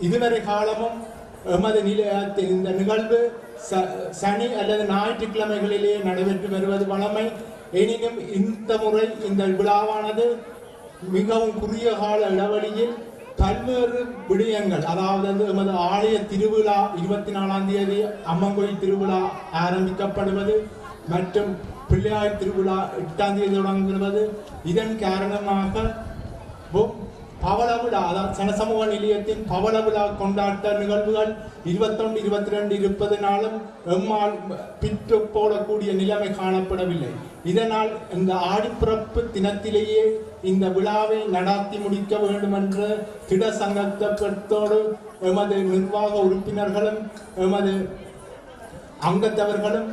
இதுவரை காலமும் எமது நிலையத்தில் இந்த நிகழ்வு ச- சனி அல்லது ஞாயிற்றுக்கிழமைகளிலே நடைபெற்று வருவது வழமை எனினும் இந்த முறை இந்த விழாவானது மிகவும் குறுகிய கால இடைவெளியில் பல்வேறு விடயங்கள் அதாவது வந்து எமது ஆலய திருவிழா இருபத்தி நாலாம் தேதி அம்மன் கோயில் திருவிழா ஆரம்பிக்கப்படுவது மற்றும் பிள்ளையார் திருவிழா எட்டாம் தேதி தொடங்குவது இதன் காரணமாக பவள விழா அதாவது சனசமூக நிலையத்தின் பவள விழா கொண்டாட்ட நிகழ்வுகள் இருபத்தொன்று இருபத்தி ரெண்டு இருப்பதனாலும் எம்மால் பிற்று போடக்கூடிய நிலைமை காணப்படவில்லை. இதனால் இந்த ஆடிப்பிறப்பு தினத்திலேயே இந்த விழாவை நடாத்தி முடிக்க வேண்டும் என்ற திட சங்கத்தோடு எமது நிர்வாக உறுப்பினர்களும் எமது அங்கத்தவர்களும்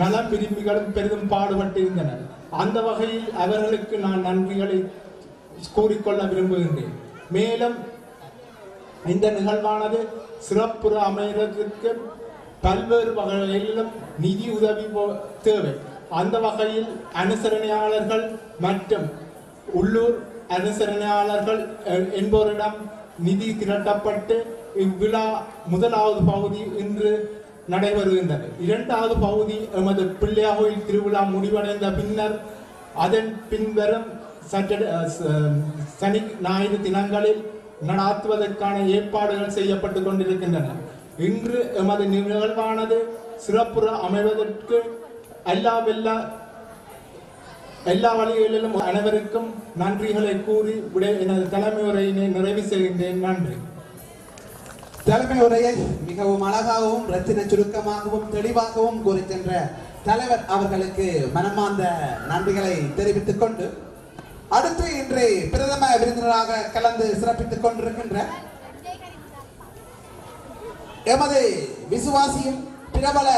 நலம் விரும்பிகளும் பெரிதும் பாடுபட்டிருந்தனர். அந்த வகையில் அவர்களுக்கு நான் நன்றிகளை கூறிக்கொள்ள விரும்புகின்றேன். மேலும் இந்த நிகழ்வானது சிறப்புற அமைகிறதுக்கு பல்வேறு வகையிலும் நிதி உதவி போ- தேவை. அந்த வகையில் அனுசரணையாளர்கள் மற்றும் உள்ளூர் அனுசரணையாளர்கள் என்போரிடம் நிதி திரட்டப்பட்டு இவ்விழா முதலாவது பகுதி இன்று நடைபெறுகின்றது. இரண்டாவது பகுதி எமது பிள்ளையாகோயில் திருவிழா முடிவடைந்த பின்னர் அதன் பின்வரும் சனி ஞாயிறு தினங்களில் நடாத்துவதற்கான ஏற்பாடுகள் செய்யப்பட்டு கொண்டிருக்கின்றன. இன்று எமது நிகழ்வானது சிறப்புற அமைவதற்கு எல்லா வெல்லா எல்லா வழிகளிலும் அனைவருக்கும் நன்றிகளை கூறி விட எனது தலைமை உரையினை நிறைவு செய்கின்றேன். நன்றி. தலைமை உரையை மிகவும் அழகாகவும் ரத்தின சுருக்கமாகவும் தெளிவாகவும் கூறி சென்ற தலைவர் அவர்களுக்கு மனமார்ந்த நன்றிகளை தெரிவித்துக் கொண்டு அடுத்து இன்று பிரதம விருந்தினராக கலந்து சிறப்பித்துக் கொண்டிருக்கின்ற எமது விசுவாசியும் பிரபல